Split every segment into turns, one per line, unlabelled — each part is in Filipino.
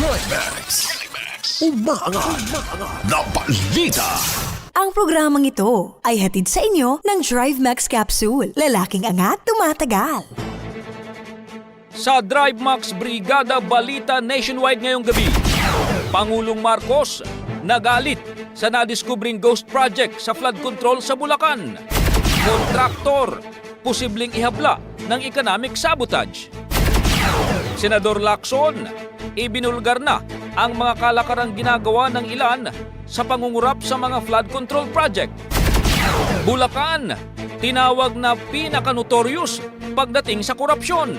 Drive Max. Umaangat na balita.
Ang programang ito ay hatid sa inyo ng Drive Max Capsule. Lalaking angat, tumatagal.
Sa Drive Max Brigada Balita Nationwide ngayong gabi, Pangulong Marcos nagalit sa nadiskubring ghost project sa flood control sa Bulacan. Kontraktor, posibleng ihabla ng economic sabotage. Senador Lacson, ibinulgar na ang mga kalakarang ginagawa ng ilan sa pangungurap sa mga flood control project. Bulacan, tinawag na pinaka-notorious pagdating sa korupsyon.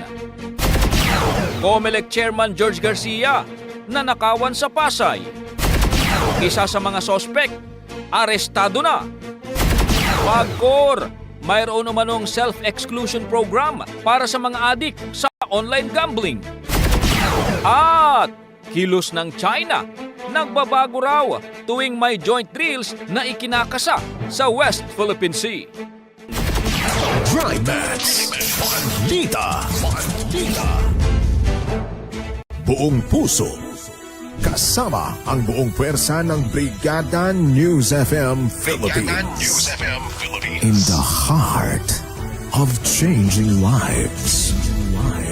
COMELEC Chairman George Garcia na nakawan sa Pasay. Isa sa mga sospek, arestado na. Pagkor, mayroon umanong self-exclusion program para sa mga adik sa online gambling. At kilos ng China, nagbabago raw tuwing may joint drills na ikinakasa sa West Philippine Sea.
Drive Max. Balita. Balita. Buong puso. Kasama ang buong pwersa ng Brigada News FM Philippines. In the heart of changing lives.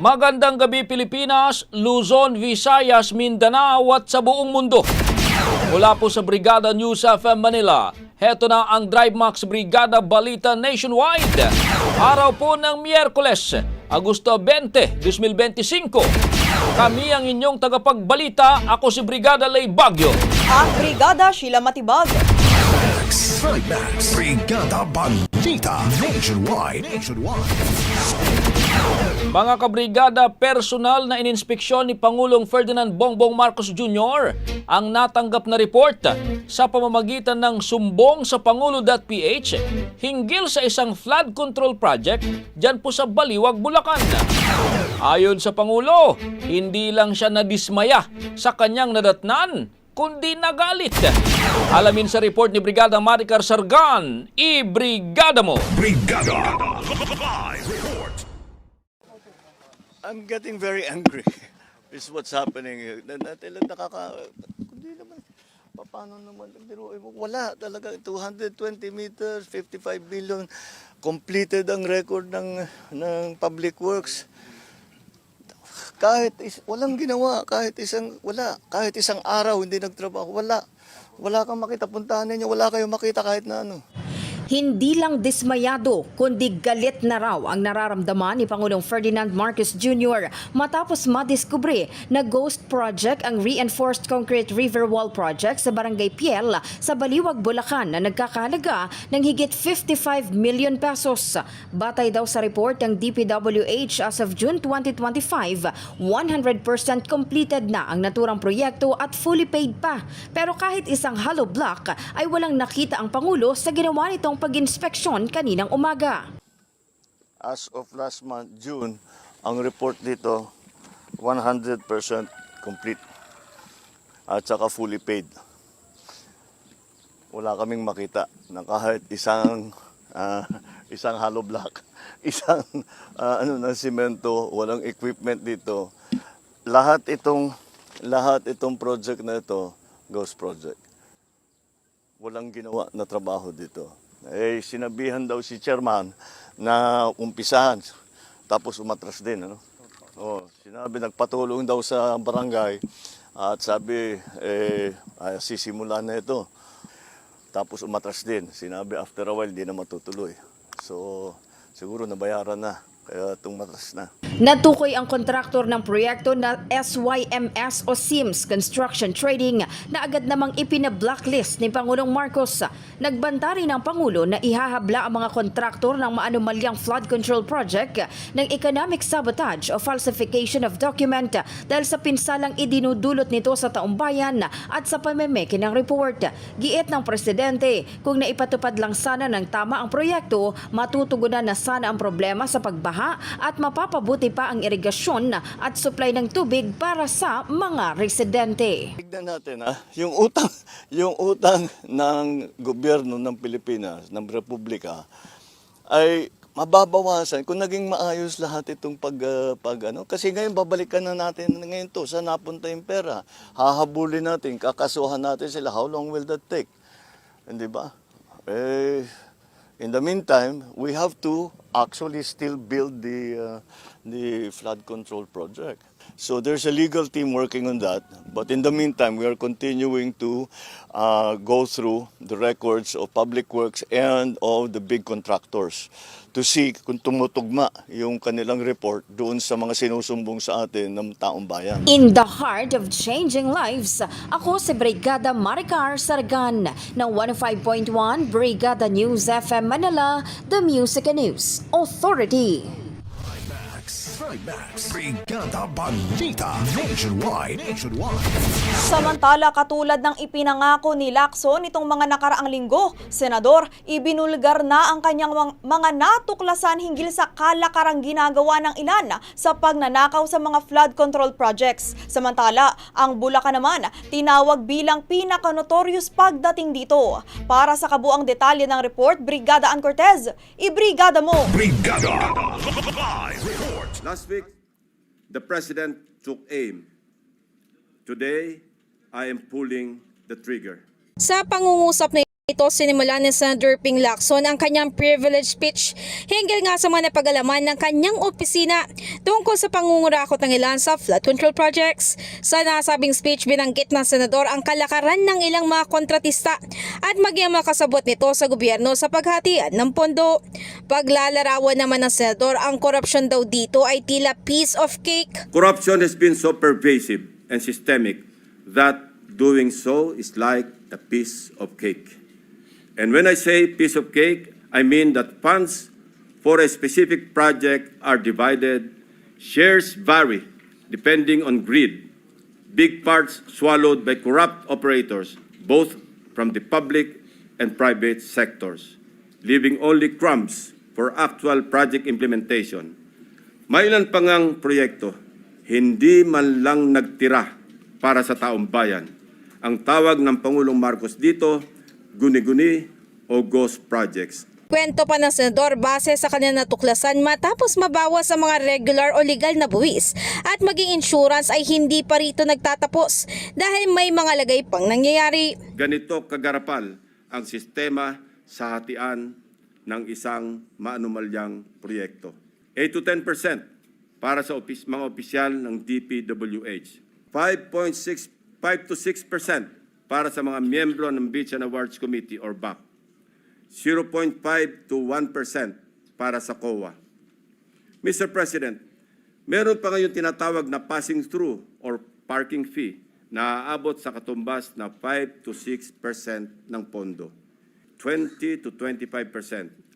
Magandang gabi Pilipinas, Luzon, Visayas, Mindanao at sa buong mundo. Mula po sa Brigada News FM Manila, heto na ang Drive Max Brigada Balita Nationwide. Araw po ng Miyerkules, Agosto 20, 2025. Kami ang inyong tagapagbalita, ako si Brigada Lay Bagyo.
Ang Brigada Sheila Matibag.
Drive Max. Brigada Balita Nationwide. Nationwide.
Mga kabrigada, personal na ininspeksyon ni Pangulong Ferdinand Bongbong Marcos Jr. ang natanggap na report sa pamamagitan ng sumbong sa Pangulo.ph hinggil sa isang flood control project dyan po sa Baliwag, Bulacan. Ayon sa Pangulo, hindi lang siya nadismaya sa kanyang nadatnan, kundi nagalit. Alamin sa report ni Brigada Maricar Sargan, i-brigada mo!
Brigada. Live.
I'm getting very angry. This is what's happening here. Na, na, tila- nakaka... Hindi naman. pa- Paano naman? Biruin mo, Wala talaga. 220 meters, 55 million. Completed ang record ng, ng public works. Kahit is, walang ginawa, kahit isang, wala. Kahit isang araw hindi nagtrabaho, wala. Wala kang makita, puntahan ninyo, wala kayong makita kahit na ano.
Hindi lang dismayado, kundi galit na raw ang nararamdaman ni Pangulong Ferdinand Marcos Jr. matapos madiskubre na ghost project ang Reinforced Concrete River Wall Project sa Barangay Piel sa Baliwag, Bulacan na nagkakahalaga ng higit 55 million pesos. Batay daw sa report ng DPWH as of June 2025, 100% completed na ang naturang proyekto at fully paid pa. Pero kahit isang hollow block ay walang nakita ang Pangulo sa ginawa nitong pag-inspeksyon kaninang umaga.
As of last month, June, ang report dito, 100% complete. At saka fully paid. Wala kaming makita na kahit isang ah, isang hollow block, isang ah, ano ng simento, walang equipment dito. Lahat itong lahat itong project na ito, ghost project. Walang ginawa na trabaho dito. Eh, sinabihan daw si chairman na umpisahan. Tapos umatras din. Ano? Oh, sinabi, nagpatulong daw sa barangay. At sabi, eh, ay, sisimula na ito. Tapos umatras din. Sinabi, after a while, di na matutuloy. So, siguro nabayaran na. Kaya tumatras na.
Natukoy ang kontraktor ng proyekto na SYMS o SIMS Construction Trading na agad namang ipina-blacklist ni Pangulong Marcos. Nagbanta rin ang Pangulo na ihahabla ang mga kontraktor ng maanumalyang flood control project ng economic sabotage o falsification of document dahil sa pinsalang idinudulot nito sa taumbayan at sa pamemeke ng report. Giit ng Presidente, kung naipatupad lang sana ng tama ang proyekto, matutugunan na sana ang problema sa pagbaha at mapapabuti pa ang irigasyon at supply ng tubig para sa mga residente.
Tignan natin ha, yung utang, yung utang ng gobyerno ng Pilipinas, ng Republika, ay mababawasan kung naging maayos lahat itong pag, ah, pag ano. Kasi ngayon babalikan na natin ngayon to, saan napunta yung pera. Hahabulin natin, kakasuhan natin sila. How long will that take? Hindi ba? Eh, in the meantime, we have to actually still build the uh, the flood control project. So there's a legal team working on that. But in the meantime, we are continuing to uh, go through the records of public works and of the big contractors to see kung tumutugma yung kanilang report doon sa mga sinusumbong sa atin ng taong bayan.
In the heart of changing lives, ako si Brigada Maricar Sargan ng 105.1 Brigada News FM Manila, The Music and News Authority.
Trimax. Brigada Balita. Nationwide. Nationwide.
Samantala, katulad ng ipinangako ni Lacson nitong mga nakaraang linggo, Senador, ibinulgar na ang kanyang mga- natuklasan hinggil sa kalakarang ginagawa ng ilan sa pagnanakaw sa mga flood control projects. Samantala, ang Bulacan naman, tinawag bilang pinaka-notorious pagdating dito. Para sa kabuang detalye ng report, Brigada Ann Cortez, ibrigada mo!
Brigada. Live report.
Last week, the President took aim. Today, I am pulling the trigger.
Sa pangungusap na ito, sinimula ni Senator Ping Lacson ang kanyang privilege speech hinggil nga sa mga napagalaman ng kanyang opisina tungkol sa pangungurakot ng ilan sa flood control projects. Sa nasabing speech, binanggit ng senador ang kalakaran ng ilang mga kontratista at maging makasabot nito sa gobyerno sa paghatian ng pondo. Paglalarawan naman ng senador, ang korupsyon daw dito ay tila piece of cake
Corruption has been so pervasive and systemic that doing so is like a piece of cake. And when I say piece of cake, I mean that funds for a specific project are divided, shares vary depending on greed, big parts swallowed by corrupt operators, both from the public and private sectors, leaving only crumbs for actual project implementation. May ilan pa ngang proyekto, hindi man lang nagtira para sa taong bayan. Ang tawag ng Pangulong Marcos dito, guni-guni o ghost projects.
Kwento pa ng senador base sa kanyang natuklasan matapos mabawas sa mga regular o legal na buwis at maging insurance ay hindi pa rito nagtatapos dahil may mga lagay pang nangyayari.
Ganito kagarapal ang sistema sa hatian ng isang maanumalyang proyekto. 8 to 10 para sa opis- mga opisyal ng DPWH. 5.6 5 to 6 para sa mga miyembro ng Beach Awards Committee or BAC. 0.5 to 1 para sa COA. Mr. President, meron pa ngayon tinatawag na passing through or parking fee na aabot sa katumbas na 5 to 6 ng pondo. 20 to 25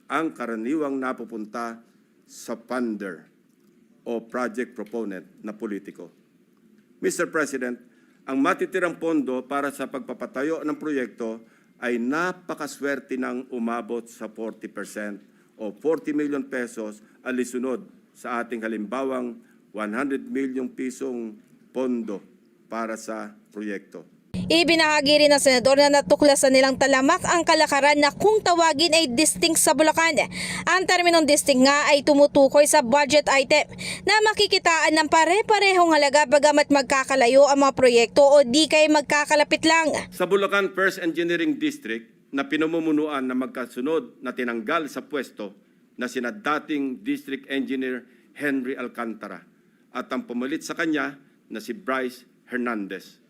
ang karaniwang napupunta sa funder o project proponent na politiko. Mr. President, ang matitirang pondo para sa pagpapatayo ng proyekto ay napakaswerte ng umabot sa 40% o 40 million pesos alisunod sa ating halimbawang 100 milyong pisong pondo para sa proyekto.
Ibinahagi rin ng senador na natuklasan nilang talamak ang kalakaran na kung tawagin ay distinct sa Bulacan. Ang terminong distinct nga ay tumutukoy sa budget item na makikitaan ng pare-parehong halaga bagamat magkakalayo ang mga proyekto o di kay magkakalapit lang.
Sa Bulacan First Engineering District na pinamumunuan na magkasunod na tinanggal sa pwesto na sina dating District Engineer Henry Alcantara at ang pumalit sa kanya na si Bryce Hernandez.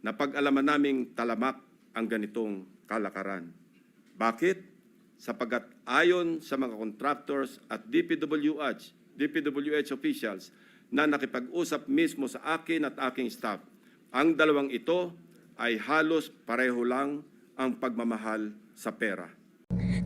Napag-alaman naming talamak ang ganitong kalakaran. Bakit? Sapagat ayon sa mga contractors at DPWH, DPWH officials na nakipag-usap mismo sa akin at aking staff, ang dalawang ito ay halos pareho lang ang pagmamahal sa pera.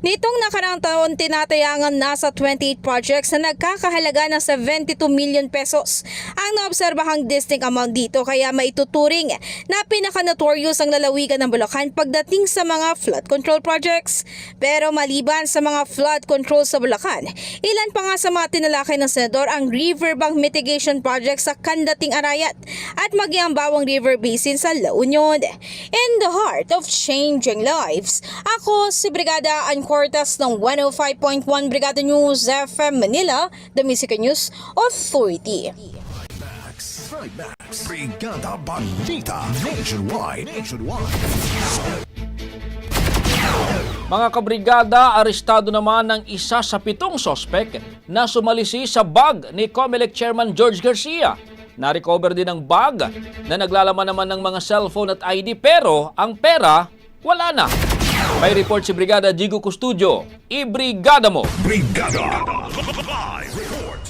Nitong nakaraang taon, tinatayangan nasa 28 projects na nagkakahalaga ng 72 million pesos. Ang naobserbahang distinct amount dito kaya maituturing na pinaka-notorious ang lalawigan ng Bulacan pagdating sa mga flood control projects. Pero maliban sa mga flood control sa Bulacan, ilan pa nga sa mga tinalakay ng senador ang riverbank mitigation project sa Kandating Arayat at maging ang Bawang River Basin sa La Union. In the heart of changing lives, ako si Brigada Ann Cortez ng 105.1 Brigada News FM Manila, the Music News Authority.
Max, Max, Brigada Balita Nationwide. Nationwide.
Mga kabrigada, arestado naman ng isa sa pitong sospek na sumalisi sa bag ni COMELEC Chairman George Garcia. Na-recover din ang bag na naglalaman naman ng mga cellphone at ID pero ang pera wala na. May report si Brigada Jigo Custudio. I-brigada mo!
Brigada. Live report.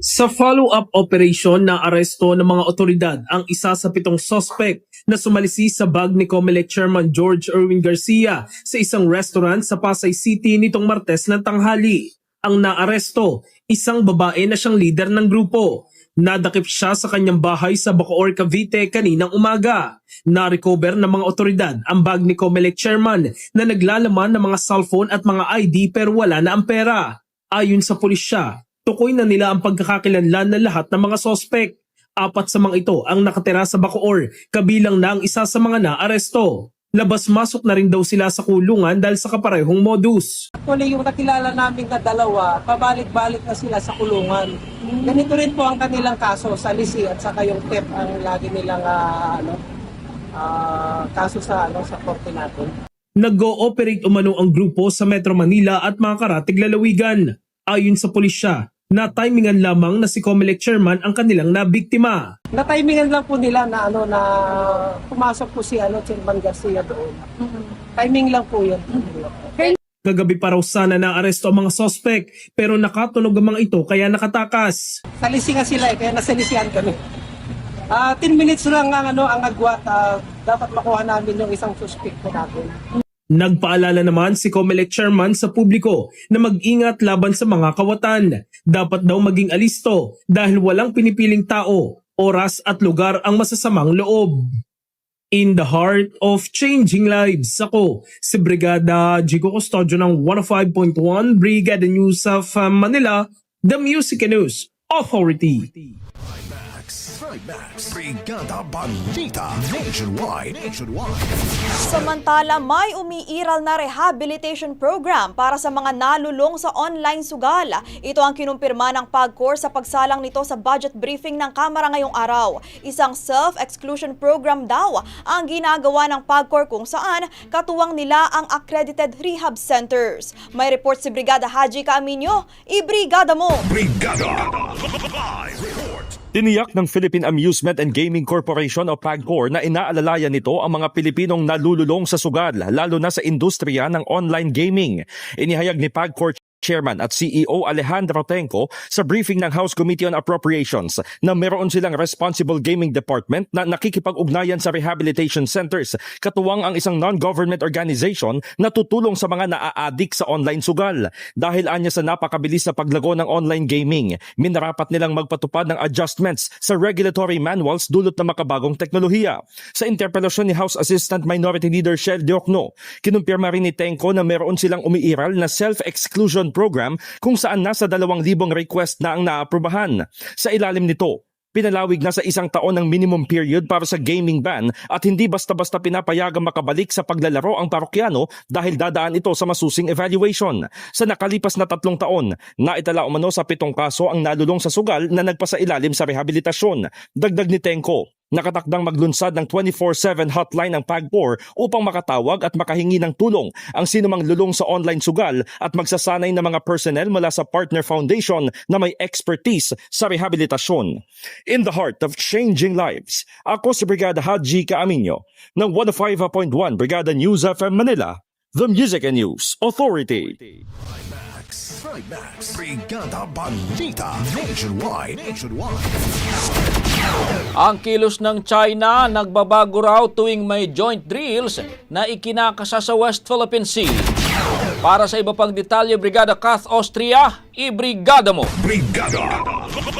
Sa follow-up operation na aresto ng mga otoridad ang isa sa pitong suspect na sumalisi sa bag ni COMELEC Chairman George Erwin Garcia sa isang restaurant sa Pasay City nitong Martes ng tanghali. Ang naaresto, isang babae na siyang leader ng grupo. Nadakip siya sa kanyang bahay sa Bacoor, Cavite kaninang umaga. Na-recover ng mga otoridad ang bag ni COMELEC Chairman na naglalaman ng mga cellphone at mga ID pero wala na ang pera. Ayon sa pulisya, tukoy na nila ang pagkakakilanlan ng lahat ng mga sospek. Apat sa mga ito ang nakatira sa Bacoor, kabilang na ang isa sa mga naaresto. Labas-masok na rin daw sila sa kulungan dahil sa kaparehong modus.
Actually, yung nakilala namin na dalawa, pabalik-balik na sila sa kulungan. Ganito rin po ang kanilang kaso sa Lisi at saka yung TEP ang lagi nilang ah, ano, ah, kaso sa ano sa korte natin.
Nag-ooperate umano ang grupo sa Metro Manila at mga karatig lalawigan. Ayon sa pulisya, na timingan lamang na si COMELEC chairman ang kanilang nabiktima.
Na-timingan lang po nila na ano na pumasok po si ano Chairman Garcia doon. Timing lang po yun.
Kagabi pa raw sana na aresto ang mga sospek pero nakatunog ang mga ito kaya nakatakas.
Sa Lisi nga sila eh, kaya nasa Lisian kami. Ah, 10 minutes lang ang ano ang agwat. ah, dapat makuha namin yung isang suspect po natin.
Nagpaalala naman si COMELEC chairman sa publiko na mag-ingat laban sa mga kawatan. Dapat daw maging alisto dahil walang pinipiling tao, oras at lugar ang masasamang loob. In the heart of changing lives, ako si Brigada Jigo Custodio ng 105.1 Brigada News of uh, Manila, the Music News Authority.
Max, Trimax. Brigada Balita Nationwide. Nationwide.
Samantala, may umiiral na rehabilitation program para sa mga nalulong sa online sugal. Ito ang kinumpirma ng PAGCOR sa pagsalang nito sa budget briefing ng Kamara ngayong araw. Isang self-exclusion program daw ang ginagawa ng PAGCOR kung saan katuwang nila ang accredited rehab centers. May report si Brigada Haji Kaaminyo. Ibrigada mo!
Brigada. Live report.
Tiniyak ng Philippine Amusement and Gaming Corporation o PAGCOR na inaalalayan nito ang mga Pilipinong nalululong sa sugal, lalo na sa industriya ng online gaming. Inihayag ni PAGCOR Chairman at CEO Alejandro Tenco sa briefing ng House Committee on Appropriations na meron silang responsible gaming department na nakikipag-ugnayan sa rehabilitation centers katuwang ang isang non-government organization na tutulong sa mga naa-addict sa online sugal. Dahil anya sa napakabilis na paglago ng online gaming, minarapat nilang magpatupad ng adjustments sa regulatory manuals dulot ng makabagong teknolohiya. Sa interpelasyon ni House Assistant Minority Leader Shell Diokno, kinumpirma rin ni Tenco na meron silang umiiral na self-exclusion program kung saan nasa 2,000 request na ang naaprubahan. Sa ilalim nito, Pinalawig na sa isang taon ng minimum period para sa gaming ban at hindi basta-basta pinapayagang makabalik sa paglalaro ang parokyano dahil dadaan ito sa masusing evaluation. Sa nakalipas na tatlong taon, naitala umano sa pitong kaso ang nalulong sa sugal na nagpasailalim sa rehabilitasyon. Dagdag ni Tenko, Nakatakdang maglunsad ng 24-7 hotline ng PAGPOR upang makatawag at makahingi ng tulong ang sinumang lulong sa online sugal at magsasanay ng mga personnel mula sa Partner Foundation na may expertise sa rehabilitasyon. In the heart of changing lives, ako si Brigada Haji Kaaminyo ng 105.1 Brigada News FM Manila, The Music and News Authority.
Trimax. Trimax. Brigada Balita Nationwide. Nationwide.
Ang kilos ng China nagbabago raw tuwing may joint drills na ikinakasa sa West Philippine Sea. Para sa iba pang detalye, Brigada Kath Austria, ibrigada mo!
Brigada.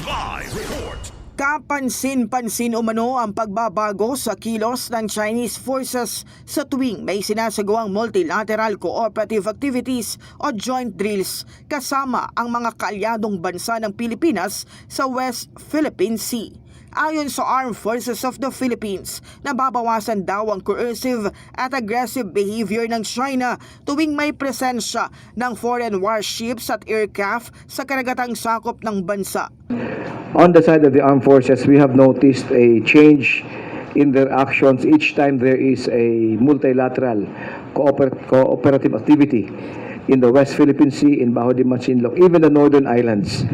Live report.
Kapansin-pansin umano ang pagbabago sa kilos ng Chinese forces sa tuwing may sinasagawang multilateral cooperative activities o joint drills kasama ang mga kaalyadong bansa ng Pilipinas sa West Philippine Sea. Ayon sa Armed Forces of the Philippines, nababawasan daw ang coercive at aggressive behavior ng China tuwing may presensya ng foreign warships at aircraft sa karagatang sakop ng bansa.
On the side of the armed forces, we have noticed a change in their actions each time there is a multilateral cooper- cooperative activity in the West Philippine Sea, in Bajo de Masinloc, even the northern islands.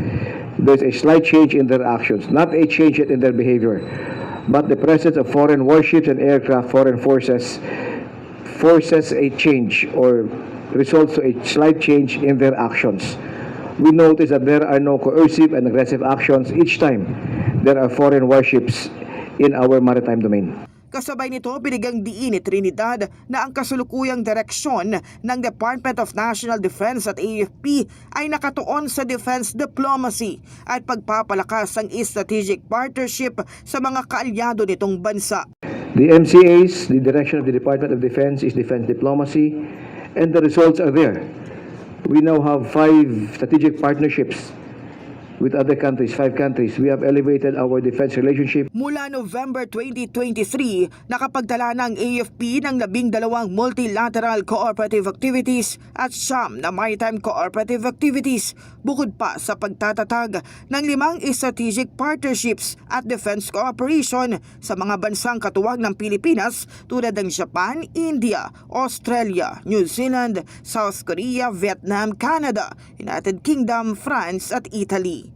There's a slight change in their actions, not a change in their behavior, but the presence of foreign warships and aircraft, foreign forces, forces a change or results to a slight change in their actions. We notice that there are no coercive and aggressive actions each time there are foreign warships in our maritime domain.
Kasabay nito, binigang diin ni Trinidad na ang kasulukuyang direksyon ng Department of National Defense at AFP ay nakatuon sa defense diplomacy at pagpapalakas ng strategic partnership sa mga kaalyado nitong bansa.
The MCAs, the direction of the Department of Defense is defense diplomacy, and the results are there. We now have five strategic partnerships with other countries, five countries. We have elevated our defense relationship.
Mula November 2023, nakapagdala ng AFP ng labing dalawang multilateral cooperative activities at siyam na maritime cooperative activities bukod pa sa pagtatatag ng limang strategic partnerships at defense cooperation sa mga bansang katuwag ng Pilipinas tulad ng Japan, India, Australia, New Zealand, South Korea, Vietnam, Canada, United Kingdom, France at Italy.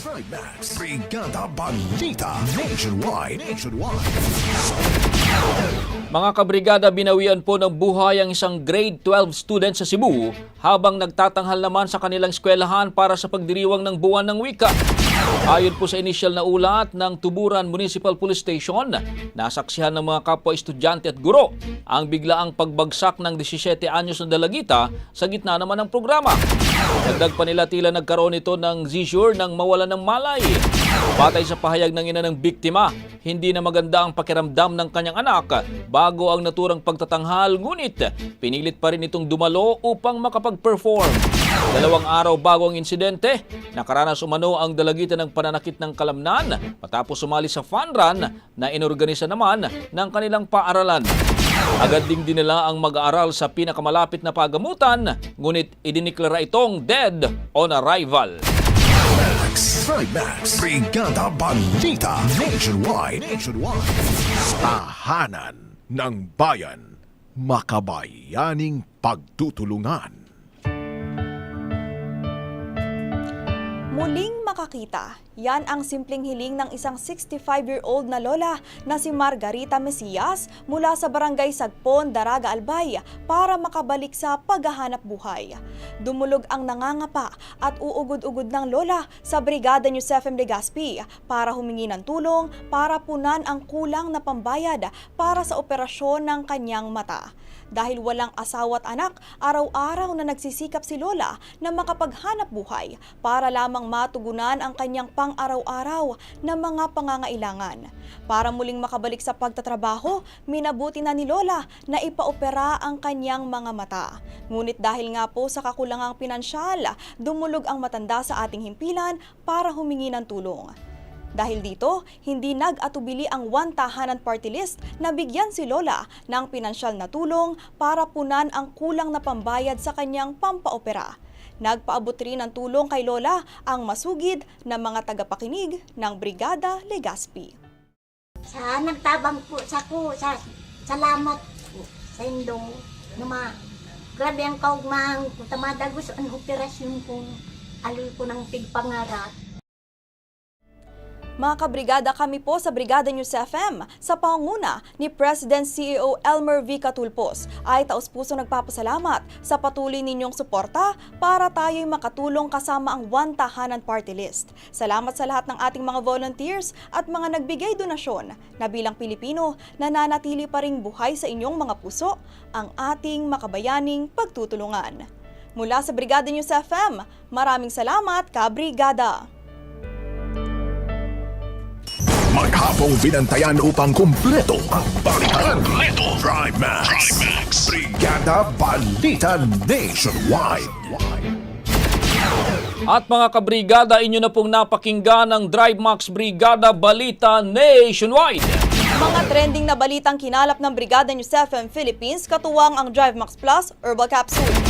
Trimax. Brigada Balita Nationwide. Nationwide.
Mga kabrigada, binawian po ng buhay ang isang grade 12 student sa Cebu habang nagtatanghal naman sa kanilang eskwelahan para sa pagdiriwang ng buwan ng wika. Ayon po sa initial na ulat ng Tuburan Municipal Police Station, nasaksihan ng mga kapwa estudyante at guro ang biglaang pagbagsak ng 17 anyos na dalagita sa gitna naman ng programa. Dagdag pa nila tila nagkaroon ito ng seizure ng mawalan ng malay. Batay sa pahayag ng ina ng biktima, hindi na maganda ang pakiramdam ng kanyang anak bago ang naturang pagtatanghal ngunit pinilit pa rin itong dumalo upang makapag-perform. Dalawang araw bago ang insidente, nakaranas umano ang dalagitan ng pananakit ng kalamnan matapos sumali sa fun run na inorganisa naman ng kanilang paaralan. Agad ding dinala ang mag-aaral sa pinakamalapit na pagamutan, ngunit idiniklara itong dead on arrival.
Max, Trimax, Brigada Balita Nationwide. Nationwide. Tahanan ng bayan. Makabayaning pagtutulungan.
Muling makakita. Yan ang simpleng hiling ng isang 65-year-old na lola na si Margarita Mesias mula sa barangay Sagpon, Daraga, Albay para makabalik sa paghahanap buhay. Dumulog ang nangangapa at uugod-ugod ng lola sa Brigada News FM Legazpi para humingi ng tulong para punan ang kulang na pambayad para sa operasyon ng kanyang mata. Dahil walang asawa at anak, araw-araw na nagsisikap si Lola na makapaghanap buhay para lamang matugunan ang kanyang pang-araw-araw na mga pangangailangan. Para muling makabalik sa pagtatrabaho, minabuti na ni Lola na ipaopera ang kanyang mga mata. Ngunit dahil nga po sa kakulangang pinansyal, dumulog ang matanda sa ating himpilan para humingi ng tulong. Dahil dito, hindi nag-atubili ang One Tahanan Party List na bigyan si Lola ng pinansyal na tulong para punan ang kulang na pambayad sa kanyang pampaopera. Nagpaabot rin ng tulong kay Lola ang masugid na mga tagapakinig ng Brigada Legazpi.
Sa nagtabang po sa ko, sa salamat po sa indong numa. Grabe ang kaugmang tamadagos ang operasyon kong aloy ko ng pigpangarap.
Mga kabrigada kami po sa Brigada News FM sa pangunguna ni President CEO Elmer V. Catulpos ay taus-puso nagpapasalamat sa patuloy ninyong suporta para tayo'y makatulong kasama ang One Tahanan Party List. Salamat sa lahat ng ating mga volunteers at mga nagbigay donasyon na bilang Pilipino nananatili pa ring buhay sa inyong mga puso ang ating makabayaning pagtutulungan. Mula sa Brigada News FM, maraming salamat, Kabrigada!
Maghapong binantayan upang kumpleto ang balitan. Kumpleto. Drive Max. Brigada Balita Nationwide.
At mga kabrigada, inyo na pong napakinggan ang Drive Max Brigada Balita Nationwide.
Mga trending na balitang kinalap ng Brigada News FM Philippines katuwang ang Drive Max Plus Herbal Capsule.